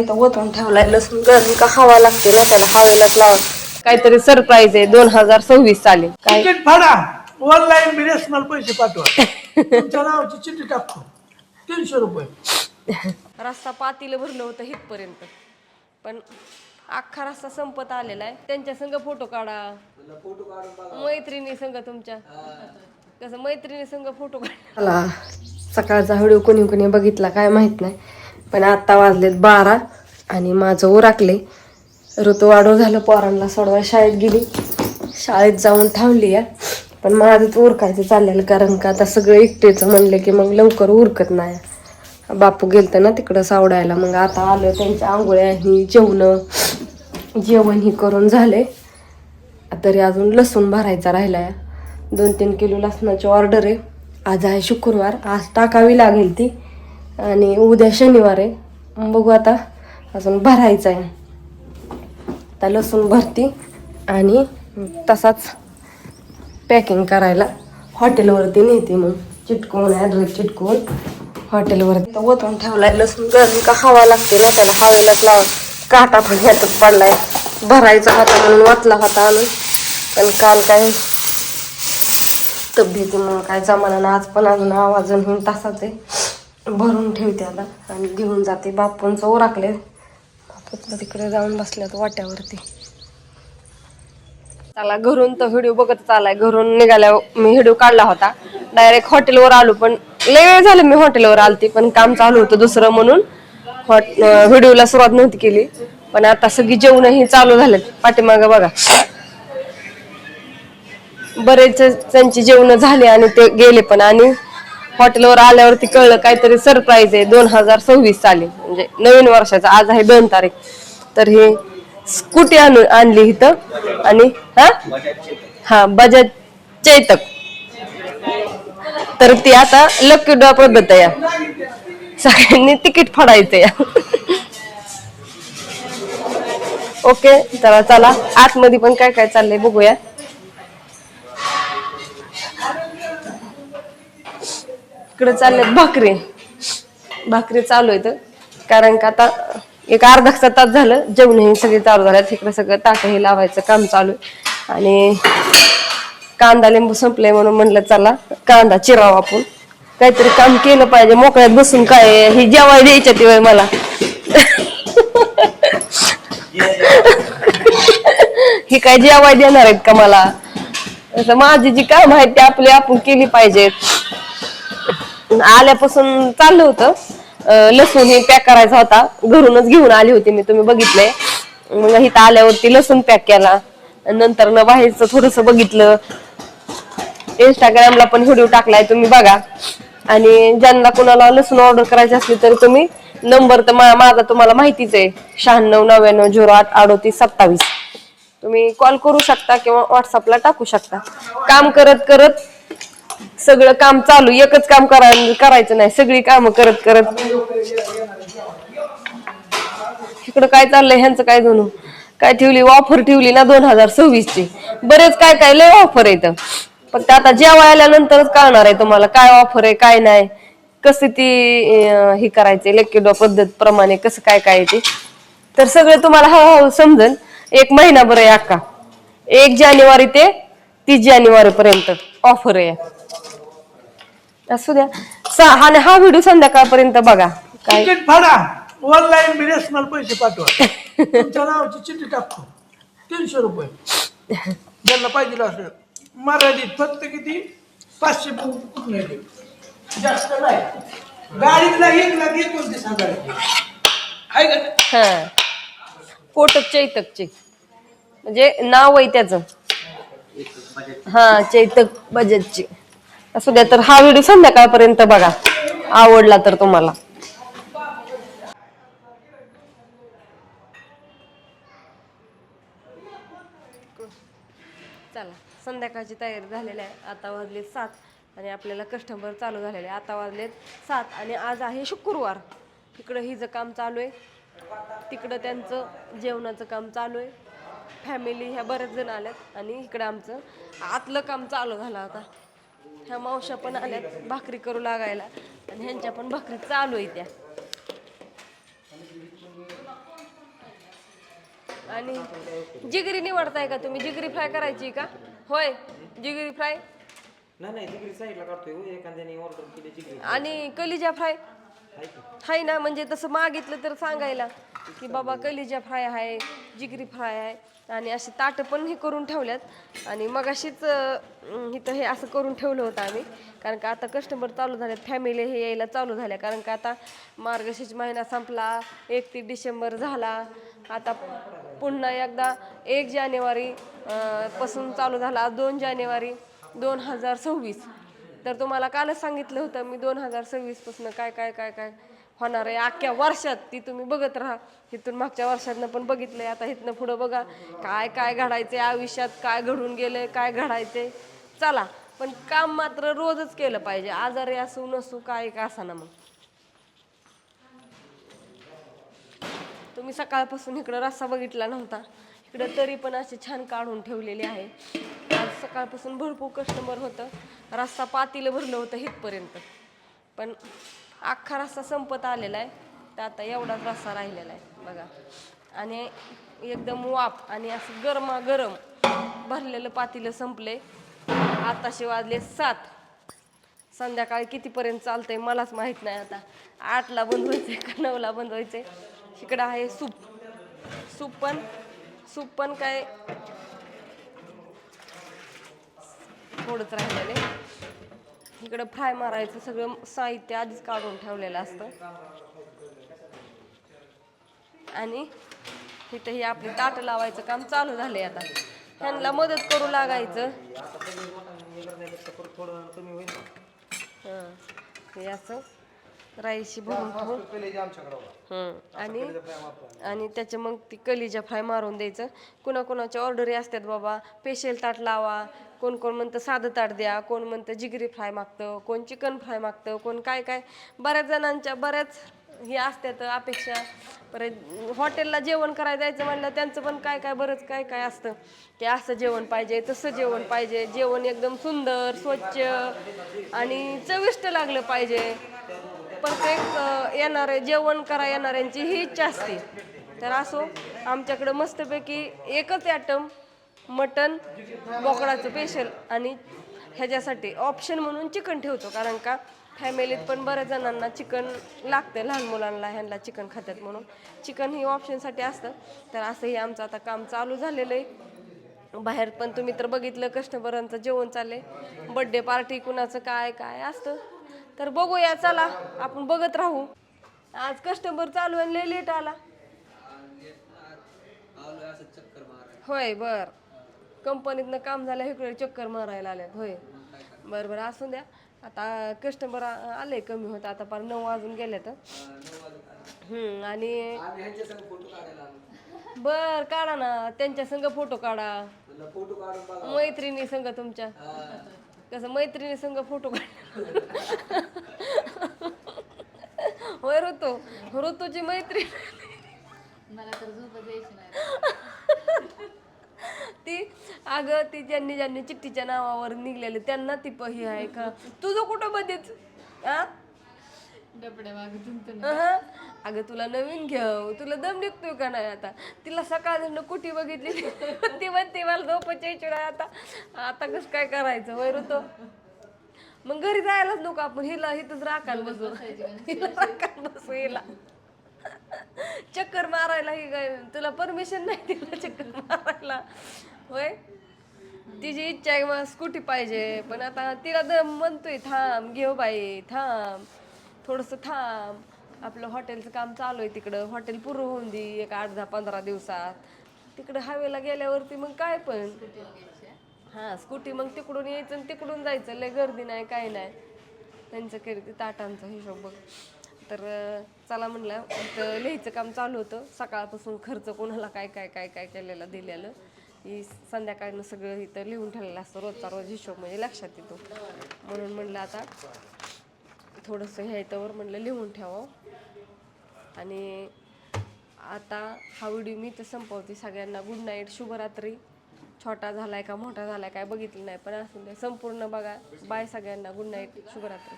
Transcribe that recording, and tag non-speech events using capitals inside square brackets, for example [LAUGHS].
इथं ओतून ठेवलाय. लसूण गरम का हवा लागते ना त्याला हवेलाच लावा. काहीतरी सरप्राईज आहे. दोन हजार सव्वीस साली. काय? तिकीट फाडा. ऑनलाईन बिनेस मला पैसे पाठवा. [LAUGHS] तुमच्या नावाची चिठ्ठी टाकतो. तीनशे रुपये. रस्ता पातीला भरलं होतं हितपर्यंत पण अख्खा रस्ता संपत आलेला आहे. त्यांच्या संग फोटो काढा. मैत्रिणी संग तुमच्या. कसं मैत्रिणी संग फोटो काढा. सकाळचा व्हिडिओ कोणी कोणी बघितला काय माहीत नाही. पण आत्ता वाजलेत बारा आणि माझं उराकले ऋतू वाढव झालं पोरांना सोडवा शाळेत गेली. शाळेत जाऊन थांबली या. पण माझंच उरकायचं चाललेलं कारण का आता सगळं एकटेचं म्हणलं की मग लवकर उरकत नाही. बापू गेलतं ना तिकडं सावडायला मग आता आलं त्यांच्या आंघोळ्या ही जेवणं जेवण ही करून झाले तरी अजून लसूण भरायचा राहिला आहे दोन तीन किलो लसणाची ऑर्डर आहे. आज आहे शुक्रवार आज टाकावी लागेल ती. आणि उद्या शनिवार आहे. बघू आता. अजून भरायचं आहे. आता लसूण भरती आणि तसाच पॅकिंग करायला हॉटेलवरती नेते मग चिटकवून ॲड्रेस चिटकून हॉटेलवरती. ओतून ठेवलाय लसूण. गरम का हवा लागते ना त्याला. हवेलाच लावा. काटा पण ह्यातच पडलाय. भरायचा होता म्हणून वाचला होता आणून पण काल काय तब्येती मग काय जमाना आज पण अजून आवाज आणि तासाच आहे. भरून ठेवते आता आणि घेऊन जाते. बापूंचं ओराकले बापूला तिकडे जाऊन बसल्यात वाट्यावरती. चला घरून तर व्हिडिओ बघत चालाय घरून निघाल्या मी व्हिडिओ काढला होता. डायरेक्ट हॉटेलवर आलो पण लय वेळ झालं मी हॉटेलवर आलती पण काम चालू होतं दुसरं म्हणून. हॉट व्हिडिओला सुरुवात नव्हती केली. पण आता सगळी जेवणही चालू झालेत. पाठीमागं बघा. बरेच त्यांची जेवण झाले आणि ते गेले पण. आणि हॉटेलवर आल्यावरती कळलं काहीतरी सरप्राईज आहे. दोन हजार सव्वीस साली. म्हणजे नवीन वर्षाचा. आज आहे दोन तारीख. तर हे स्कूटी आणून आणली इथं. आणि हा? हा बजाज चैतक. तर ती आता लकी डॉ पद्धत आहे. या. सगळ्यांनी तिकीट फाडायचं या ओके चला चला. आतमध्ये पण काय काय चाललंय बघूया. इकडे चालले भाकरी. भाकरी चालू आहेत कारण का आता एक अर्धा तास झालं जेवणही सगळे चालू झाल्यात. इकडे सगळं ताकही लावायचं काम चालू आहे. आणि कांदा लिंबू संपले म्हणून म्हणलं चला कांदा चिरावा आपण. काहीतरी काम केलं पाहिजे मोकळ्यात बसून काय ही जेवाय द्यायच्या ती मला. ही काय जेवाय देणार आहेत का मला? माझी जी काम आहेत ती आपली आपण केली पाहिजेत. आल्यापासून चाललं होतं. लसूण हे पॅक करायचा होता. घरूनच घेऊन आली होती मी तुम्ही बघितलंय. मग इथं आल्यावरती लसूण पॅक केला. नंतर न बाहेरचं थोडस बघितलं. इंस्टाग्रामला पण व्हिडिओ टाकलाय तुम्ही बघा. आणि ज्यांना कोणाला लसूण ऑर्डर करायची असली तर तुम्ही नंबर तर मा- माझा तुम्हाला माहितीच आहे. शहाण्णव नव्याण्णव झिरो आठ अडोतीस सत्तावीस. तुम्ही कॉल करू शकता किंवा व्हॉट्सअपला टाकू शकता. काम करत करत सगळं काम चालू एकच काम करायचं नाही सगळी कामं करत करत. इकडं काय चाललंय ह्यांचं काय जणू काय ठेवली? ऑफर ठेवली ना दोन हजार सव्वीस ची बरेच काय काय लय ऑफर आहे तर पण ते आता जेव्हा आल्यानंतरच कळणार आहे तुम्हाला काय ऑफर आहे काय नाही. कसं ती हे करायचे लेकिडो पद्धत प्रमाणे कसं काय काय ते. तर सगळं तुम्हाला हळूहळू समजेल एक महिनाभर आहे अक्का एक जानेवारी ते तीस जानेवारी पर्यंत ऑफर आहे. असू द्या सा- आणि हा व्हिडिओ संध्याकाळपर्यंत बघा. काय? तिकीट फाडा. ऑनलाईन मला पैसे पाठवा. तुमच्या नावाची चिठ्ठी टाकतो. तीनशे रुपये. ज्यांना पाहिजे असं मर्यादित फक्त किती? पाचशे. जास्त नाही. गाडीतला एक लाख एकोणतीस हजार आहे. आहे का नाही? हा. कोटक चैतकचे म्हणजे नाव आहे त्याच. हा चैतक बजाजची असू द्या तर हा व्हिडिओ संध्याकाळपर्यंत बघा. आवडला तर तुम्हाला. चला संध्याकाळची तयारी झालेली आहे. आता वाजले सात आणि आपल्याला कस्टमर चालू झालेले आहे. आता वाजलेत सात आणि आज आहे शुक्रवार. इकडं हिचं काम चालू आहे. तिकडं त्यांचं जेवणाचं काम चालू आहे. फॅमिली ह्या बरेच जण आल्यात आणि इकडं आमचं आतलं काम चालू झालं आता. ह्या मावश्या पण आल्यात भाकरी करू लागायला. आणि ह्यांच्या पण भाकरी चालू आहे त्या. आणि जिगरी निवडताय का तुम्ही? जिगरी फ्राय करायची का? होय जिगरी फ्राय. नाही नाही जिगरी साईडला काढतोय हो. एखाद्याने ऑर्डर केली जिगरी. आणि कलिजा फ्राय? हाय ना म्हणजे तसं मागितलं तर सांगायला की बाबा कलिजा फ्राय आहे जिगरी फ्राय आहे आणि अशी ताटं पण हे करून ठेवल्यात. आणि मग अशीच इथं हे असं करून ठेवलं होतं आम्ही. कारण का आता कस्टमर चालू झालेत फॅमिली हे यायला चालू झाल्या. कारण का आता मार्गशीर्ष महिना संपला एकतीस डिसेंबर झाला. आता पुन्हा एकदा एक जानेवारी पासून चालू झाला दोन जानेवारी दोन हजार सव्वीस. तर तुम्हाला कालच सांगितलं होतं मी दोन हजार सव्वीसपासून काय काय काय काय होणार आहे. अख्ख्या वर्षात ती तुम्ही बघत राहा. इथून मागच्या वर्षातनं पण बघितलंय. आता इथनं पुढं बघा. काय काय घडायचंय? आयुष्यात काय घडून गेलंय? काय घडायचंय? चला. पण काम मात्र रोजच केलं पाहिजे. आजारी असू नसू काय का असा मग. तुम्ही सकाळपासून इकडं रस्सा बघितला नव्हता. इकडं तरी पण असे छान काढून ठेवलेले आहे. सकाळपासून भरपूर कस्टमर होतं. रस्सा पातीलं भरलं होतं इथपर्यंत. पण अख्खा रस्सा संपत आलेला आहे. तर आता एवढाच रस्सा राहिलेला आहे. बघा. आणि एकदम वाफ आणि असं गरमागरम भरलेलं पातीलं संपले. आताशे वाजले सात. संध्याकाळी कितीपर्यंत चालतंय मलाच माहीत नाही आता. आठला बंद आहे का नऊला बंद आहे इकडं आहे सूप. सूप पण सूप पण काय थोडंच राहिलेलं. आहे इकडं फ्राय मारायचं सगळं साहित्य आधीच काढून ठेवलेलं असतं. आणि इथं हे आपली ताटं लावायचं काम चालू झालंय आता. ह्यांना मदत करू लागायचं. हे असं राईशी भरून ठेवून. आणि आणि त्याच्या मग ती कलिजा फ्राय मारून द्यायचं. कुणाकुणाच्या ऑर्डरी असतात बाबा स्पेशल ताट लावा कोण कोण म्हणतं साधं ताट द्या कोण म्हणतं जिगरी फ्राय मागतं कोण चिकन फ्राय मागतं कोण काय काय. बऱ्याच जणांच्या बऱ्याच हे असतात अपेक्षा. परत हॉटेलला जेवण करायला जायचं म्हणलं त्यांचं पण काय काय बरंच काय काय असतं. की असं जेवण पाहिजे तसं जेवण पाहिजे. जेवण एकदम सुंदर स्वच्छ आणि चविष्ट लागलं पाहिजे. प्रत्येक येणारे जेवण करा येणाऱ्यांची ही इच्छा असते. तर असो आमच्याकडं मस्तपैकी एकच ॲटम मटन बोकडाचं स्पेशल आणि ह्याच्यासाठी ऑप्शन म्हणून चिकन ठेवतो. कारण का फॅमिलीत पण बऱ्याच जणांना चिकन लागतं लहान मुलांना ह्यांना चिकन खातात म्हणून. चिकन ही ऑप्शनसाठी असतं. तर असंही आमचं आता काम चालू झालेलं आहे. बाहेर पण तुम्ही तर बघितलं कस्टमरांचं जेवण चालले बड्डे पार्टी कुणाचं काय काय असतं. तर बघूया चला आपण बघत राहू. आज कस्टमर चालू आहे लेट आला. होय बरं. कंपनीतनं काम झालं इकडे चक्कर मारायला आल्यात होय. बरं बरं असून द्या. आता कस्टमर आले कमी होत आता पार नऊ वाजून गेले तर आणि बर काढा ना त्यांच्या संग फोटो काढा. मैत्रिणी संग तुमच्या. कसं मैत्रिणी संग फोटो काढ. होय ऋतू. ऋतूची मैत्री मला तर झोप द्यायची नाही. ती अगं ती ज्यांनी ज्यांनी चिठ्ठीच्या नावावर निघलेले त्यांना ती पही आहे का? तुझं कुठं मध्येच? डबड्या अहं. अगं तुला नवीन घेऊ. तुला दम निघतोय का नाही आता? तिला सकाळ कुठी बघितली? ती म्हणते मला झोपायची नाही आता. आता कसं काय करायचं? वैर तो. मग घरी जायलाच नको आपण. हिला इथंच राखान बसू. हिला राखान बसू हिला. चक्कर मारायला ही काय? तुला परमिशन नाही तिला चक्कर मारायला? होय? तिची इच्छा आहे मला स्कूटी पाहिजे पण आता तिला दम म्हणतोय थांब घेऊ बाई थांब थोडंसं थांब. आपलं हॉटेलचं काम चालू आहे तिकडं. हॉटेल पूर्ण होऊन दे एक आठ दहा पंधरा दिवसात. तिकडं हवेला गेल्यावरती मग काय पण? हां स्कूटी मग तिकडून यायचं आणि तिकडून जायचं. लय गर्दी नाही काय नाही. त्यांचं केलं ताटांचा हिशोब बघ. तर चला म्हणलं तर लिहायचं काम चालू होतं. सकाळपासून खर्च कोणाला काय काय काय काय केलेलं दिलेलं. ही संध्याकाळनं सगळं इथं लिहून ठेवलेलं असतं रोजचा रोज हिशोब म्हणजे लक्षात येतो. म्हणून म्हणलं आता थोडंसं ह्याच्यावर म्हणलं लिहून ठेवावं. आणि आता हा व्हिडिओ मी तर संपवते सगळ्यांना. गुड नाईट शुभरात्री. छोटा झालाय का मोठा झालाय काय बघितलं नाही पण असू दे. संपूर्ण बघा. बाय सगळ्यांना. गुड नाईट शुभरात्री.